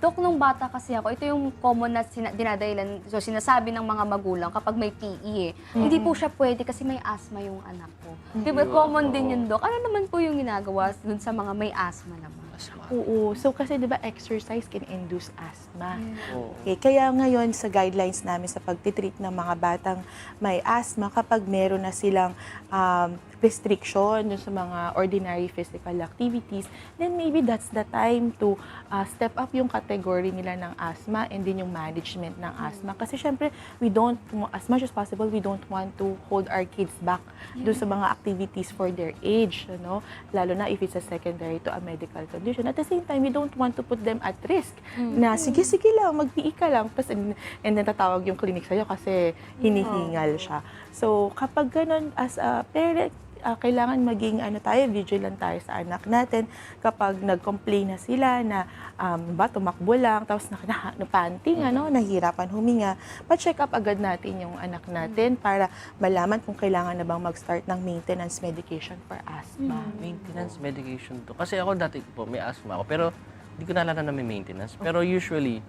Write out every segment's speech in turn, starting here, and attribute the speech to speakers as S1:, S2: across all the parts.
S1: Dok, nung bata kasi ako, ito yung common na sina- dinadahilan, so sinasabi ng mga magulang kapag may PE eh. Hindi po siya pwede kasi may asthma yung anak ko. Di ba, common din yun, Dok. Ano naman po yung ginagawa dun sa mga may asthma naman?
S2: Asma.
S3: Oo. So kasi 'di ba exercise can induce asthma.
S2: Oo.
S3: Okay, kaya ngayon sa guidelines namin sa pagtitreat ng mga batang may asthma kapag meron na silang um, restriction dun sa mga ordinary physical activities, then maybe that's the time to uh, step up yung category nila ng asthma and din yung management ng asthma. Kasi syempre, we don't, as much as possible, we don't want to hold our kids back dun sa mga activities for their age, ano? lalo na if it's a secondary to a medical condition. At the same time, we don't want to put them at risk na sige, sige lang, mag-PE ka lang. Tapos, and, and then tatawag yung clinic sa'yo kasi hinihingal siya. So, kapag ganun, as a parent, ah, kailangan maging ano tayo, vigilant tayo sa anak natin kapag nag-complain na sila na um, ba, tumakbo lang, tapos na, na, napanting, ano, nahihirapan huminga, pa-check up agad natin yung anak natin para malaman kung kailangan na bang mag-start ng maintenance medication for asthma.
S2: Maintenance medication to. Kasi ako dati po, may asthma ako. Pero hindi ko naalala na may maintenance. Pero usually,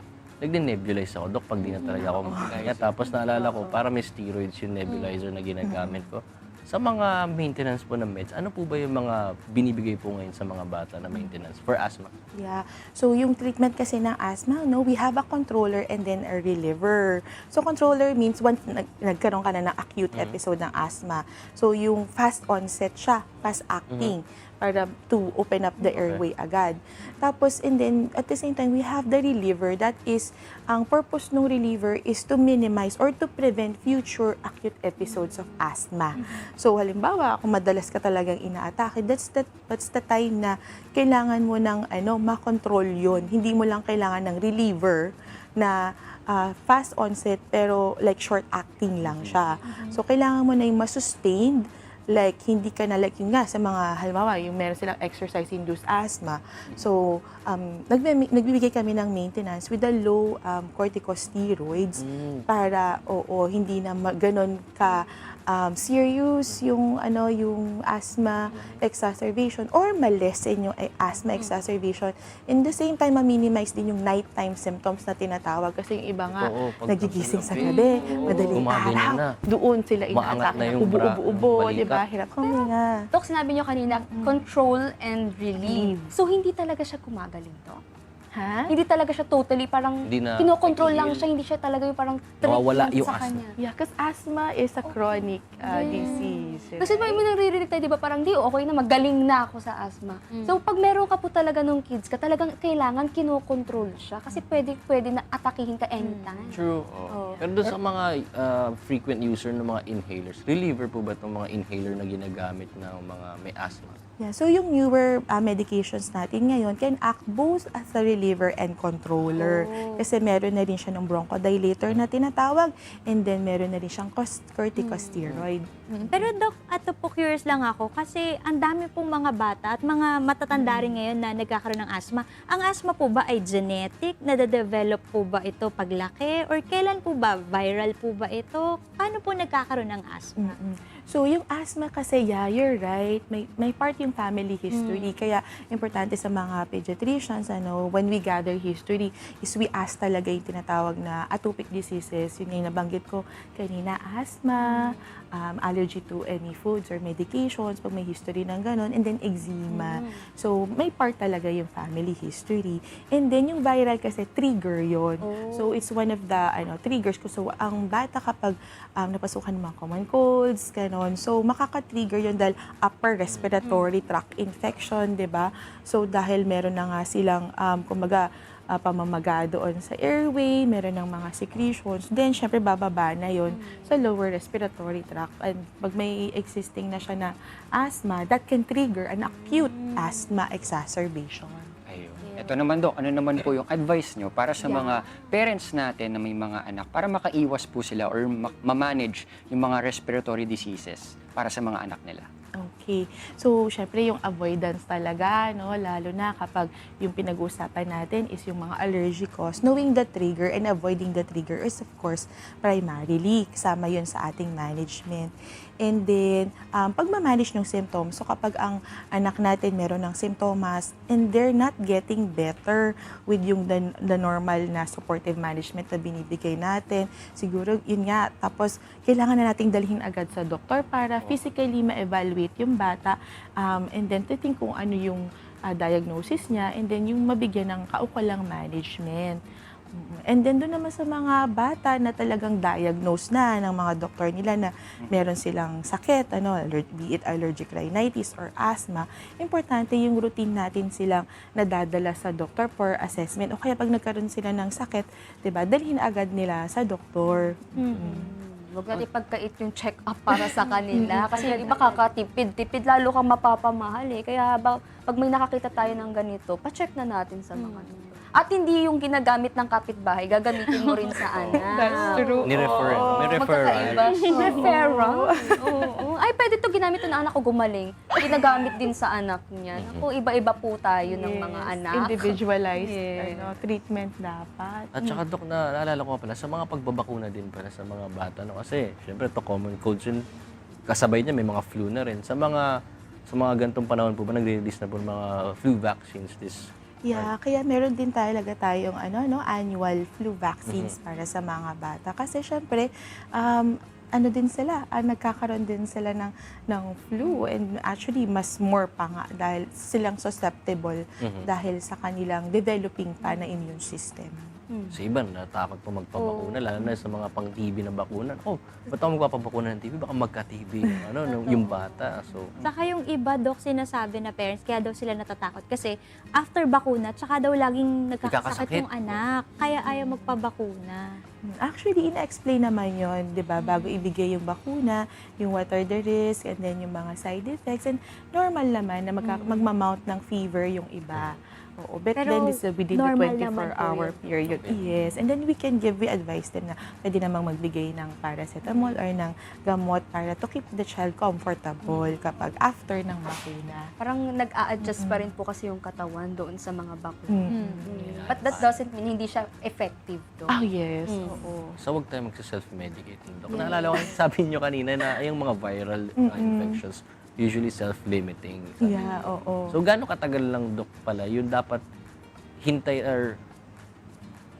S2: nagde-nebulize ako. Dok, pag di na talaga ako makakaya. Tapos naalala ko, para may steroids yung nebulizer na ginagamit ko. Sa mga maintenance po ng meds, ano po ba yung mga binibigay po ngayon sa mga bata na maintenance for asthma?
S3: Yeah. So, yung treatment kasi ng asthma, no, we have a controller and then a reliever. So, controller means once nag- nagkaroon ka na ng acute episode ng asthma. So, yung fast onset siya, fast acting, para to open up the airway agad. Tapos, and then, at the same time, we have the reliever. That is, ang purpose ng reliever is to minimize or to prevent future acute episodes of asthma. So, halimbawa, kung madalas ka talagang inaatake, that's the, that's the time na kailangan mo ng ano, makontrol yon Hindi mo lang kailangan ng reliever na ah, fast onset pero like short acting lang siya. So, kailangan mo na yung masustained like hindi ka na like yun nga sa mga halimbawa yung meron silang exercise induced asthma. So um nagbe- nagbibigay kami ng maintenance with the low um, corticosteroids para oo hindi na ma- ganon ka um, serious yung ano yung asthma exacerbation or malesen yung eh, asthma exacerbation in the same time ma-minimize din yung nighttime symptoms na tinatawag kasi yung iba nga
S2: Oo,
S3: nagigising sa
S2: gabi.
S3: gabi
S2: Oo,
S3: madaling
S2: gumaganyan
S3: araw
S2: na.
S3: doon sila
S2: Maangat
S3: inaatake
S2: na
S3: na
S2: yung bra-
S3: ubo-ubo
S2: balikat.
S3: di ba hirap huminga
S1: Dok, sinabi niyo kanina, control and relieve. So, hindi talaga siya gumagaling, Dok?
S3: Ha
S1: Hindi talaga siya totally parang
S2: Hindi na
S1: kinokontrol lang siya, hindi siya talaga yung parang
S2: Nawawala
S1: treatment
S2: yung
S1: sa
S2: asthma.
S1: kanya.
S3: Yeah, because asthma is a chronic uh, disease.
S1: Kasi may may naririnig tayo, di ba, parang di, okay na, magaling na ako sa asthma. So, pag meron ka po talaga nung kids ka, talagang kailangan kinokontrol siya. Kasi pwede, pwede na atakihin ka anytime.
S2: True.
S1: Oo.
S2: Pero doon sa mga uh, frequent user ng mga inhalers, reliever po ba itong mga inhaler na ginagamit ng mga may asthma?
S3: Yeah, so yung newer uh, medications natin ngayon can act both as a reliever and controller. Kasi meron na rin siya ng bronchodilator na tinatawag and then meron na rin siyang cos- corticosteroid.
S4: Mm. Pero Doc, ato po curious lang ako kasi ang dami pong mga bata at mga matatanda rin ngayon na nagkakaroon ng asthma. Ang asthma po ba ay genetic? Nade-develop po ba ito paglaki? Or kailan po ba? Viral po ba ito? Paano po nagkakaroon ng asthma?
S3: Mm-mm. So, yung asthma kasi, yeah, you're right. May, may part yung family history. Kaya, importante sa mga pediatricians, ano, when we gather history, is we ask talaga yung tinatawag na atopic diseases. Yun yung nabanggit ko kanina, asthma, um, allergy to any foods or medications, pag may history ng ganon, and then eczema. So, may part talaga yung family history. And then, yung viral kasi, trigger yon So, it's one of the ano triggers ko. So, ang bata kapag um, napasukan ng mga common colds, ganon. So, makaka-trigger yun dahil upper respiratory tract infection, di ba? So, dahil meron na nga silang, um, kumbaga, uh, pamamaga doon sa airway, meron ng mga secretions, then syempre bababa na yon sa lower respiratory tract. And pag may existing na siya na asthma, that can trigger an acute asthma exacerbation.
S5: Ayun. Ito naman, Dok, ano naman po yung advice nyo para sa
S3: Yeah.
S5: mga parents natin na may mga anak para makaiwas po sila or ma- ma-manage yung mga respiratory diseases para sa mga anak nila?
S3: Okay. So, syempre yung avoidance talaga, no? Lalo na kapag yung pinag-uusapan natin is yung mga allergy cause. Knowing the trigger and avoiding the trigger is of course primarily kasama yun sa ating management. And then, um, pagmamanage ng symptoms, so kapag ang anak natin meron ng simptomas and they're not getting better with yung the, the normal na supportive management na binibigay natin, siguro yun nga, tapos kailangan na nating dalhin agad sa doktor para physically ma-evaluate yung bata um, and then to think kung ano yung ah, diagnosis niya and then yung mabigyan ng kaukulang management. Mm, And then doon naman sa mga bata na talagang diagnose na ng mga doktor nila na meron silang sakit, ano, be it allergic rhinitis or asthma, importante yung routine natin silang nadadala sa doktor for assessment. O kaya pag nagkaroon sila ng sakit, 'di ba, dalhin agad nila sa doktor.
S1: Huwag natin pagkait yung check-up para sa kanila. Kasi yung iba kakatipid-tipid, lalo kang mapapamahal eh. Kaya ba, pag may nakakita tayo ng ganito, pa-check na natin sa mga doktor. At hindi yung ginagamit ng kapitbahay, gagamitin mo rin sa anak.
S3: That's true.
S2: Ni-refer. May referral.
S1: Magkakaiba. Referral. Oo. Ay, pwede to ginamit to ng anak ko gumaling. Ginagamit din sa anak niya. Naku, iba-iba po tayo ng mga
S3: Yes,
S1: anak.
S3: Individualized
S1: Yes.
S3: ano, treatment dapat.
S2: At saka, Dok, na, naalala ko pala, sa mga pagbabakuna din pala sa mga bata. No? Kasi, syempre, to common colds yun. Kasabay niya, may mga flu na rin. Sa mga sa mga gantong panahon po ba, nagre-release na po ng mga flu vaccines this
S3: Yeah, kaya meron din talaga tayong ano no annual flu vaccines para sa mga bata. Kasi syempre um, ano din sila, ah, nagkakaroon din sila ng ng flu and actually mas more pa nga dahil silang susceptible dahil sa kanilang developing pa na immune system.
S2: Sa iba, natakot po magpabakuna, lalo na sa mga pang-TB na bakuna. Oh, ba't ako magpapabakuna ng TB? Baka magka-TB yung, ano, no, yung bata. So,
S4: Saka yung iba, Dok, sinasabi na parents, kaya daw sila natatakot. Kasi after bakuna, tsaka daw laging nagkakasakit
S2: Nagkakasakit.
S4: yung anak. Kaya ayaw magpabakuna.
S3: Actually, ina-explain naman yon, di ba? Bago ibigay yung bakuna, yung what are the risks, and then yung mga side effects. And normal naman na magka- magmamount ng fever yung iba. Oo, but
S4: Pero
S3: then this is within the
S4: normal naman
S3: 24-hour
S4: po
S3: period. Yes, and then we can give, we advise them na pwede namang magbigay ng paracetamol or ng gamot para to keep the child comfortable kapag after ng bakuna.
S1: Parang nag-a-adjust pa rin po kasi yung katawan doon sa mga bakuna.
S3: Mm.
S1: Mm. But that doesn't mean hindi siya effective doon.
S3: Oh, yes.
S1: Mm.
S3: Oo.
S2: so wag tayo magsa-self-medicate. Dok, naalala ko, sabi niyo kanina na yung mga viral uh, infections, usually self-limiting. Sabi
S3: Yeah, oo.
S2: So, gaano katagal lang, Dok, pala, yun dapat hintay or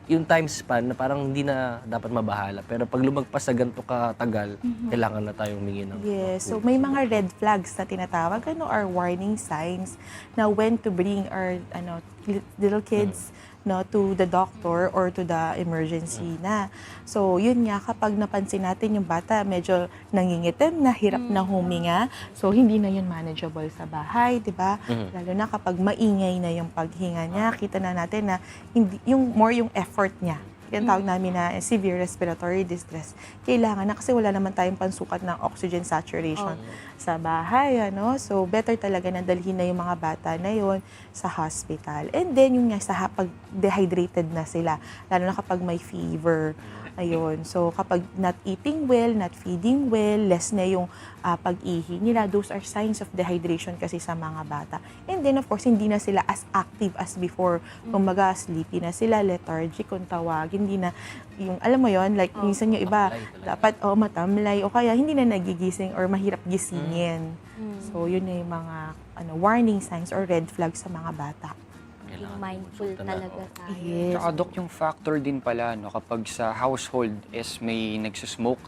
S2: yung time span na parang hindi na dapat mabahala. Pero pag lumagpas sa ganito katagal, kailangan na tayong humingi ng
S3: Yes, so may mga red flags na tinatawag, ano, are warning signs na when to bring our ano, li- little kids no to the doctor or to the emergency na. So, yun nga kapag napansin natin yung bata medyo nangingitim, na hirap na huminga, so hindi na yun manageable sa bahay, 'di ba?
S2: Mhm.
S3: Lalo na kapag maingay na yung paghinga niya, kita na natin na hindi yung more yung effort niya. Yan tawag namin na severe respiratory distress. Kailangan na kasi wala naman tayong pansukat ng oxygen saturation sa bahay. Ano? So, better talaga na dalhin na yung mga bata na yon sa hospital. And then, yung nga sa pag dehydrated na sila, lalo na kapag may fever. Ayun. So, kapag not eating well, not feeding well, less na yung ah, pag-ihi nila, those are signs of dehydration kasi sa mga bata. And then, of course, hindi na sila as active as before. Kumbaga, sleepy na sila, lethargic kung tawag. Hindi na, yung, alam mo yon like, minsan yung iba, dapat, oh, matamlay, o kaya hindi na nagigising or mahirap gisingin. So, yun na yung mga ano, warning signs or red flags sa mga bata.
S2: Kailangan
S4: Mindful talaga tayo.
S3: Yes.
S5: Tsaka, Dok, yung factor din pala, no, kapag sa household is may nagsusmoke,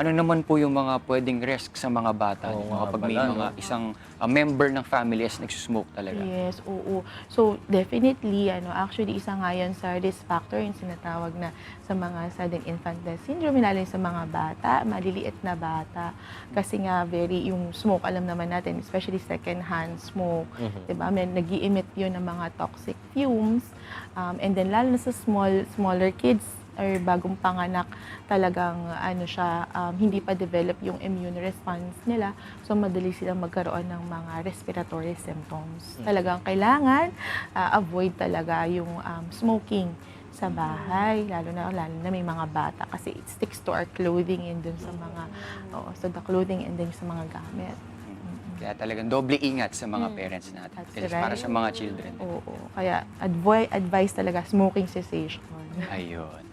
S5: ano naman po yung mga pwedeng risk sa mga bata
S2: Oo
S5: no, kapag may mga
S2: no?
S5: isang uh, member ng family is nagsusmoke talaga?
S3: Yes, oo. So, definitely, ano, actually, isa nga yan sa risk factor, yung sinatawag na sa mga sudden infant death syndrome, lalo sa mga bata, maliliit na bata. Kasi nga, very, yung smoke, alam naman natin, especially second-hand smoke,
S2: Mhm.
S3: diba? May nag emit yun ng mga toxic fumes. Um, and then, lalo na sa small, smaller kids, or bagong panganak, talagang ano siya, um, hindi pa develop yung immune response nila. So, madali silang magkaroon ng mga respiratory symptoms. Talagang kailangan ah, avoid talaga yung um, smoking sa bahay, lalo na lalo na may mga bata kasi it sticks to our clothing and dun sa mga oo, so the clothing and then sa mga gamit.
S5: Kaya talagang doble ingat sa mga parents natin.
S3: That's
S5: At least para
S3: right.
S5: sa mga children.
S3: Oo. Kaya advi- advice talaga, smoking cessation.
S5: Ayun.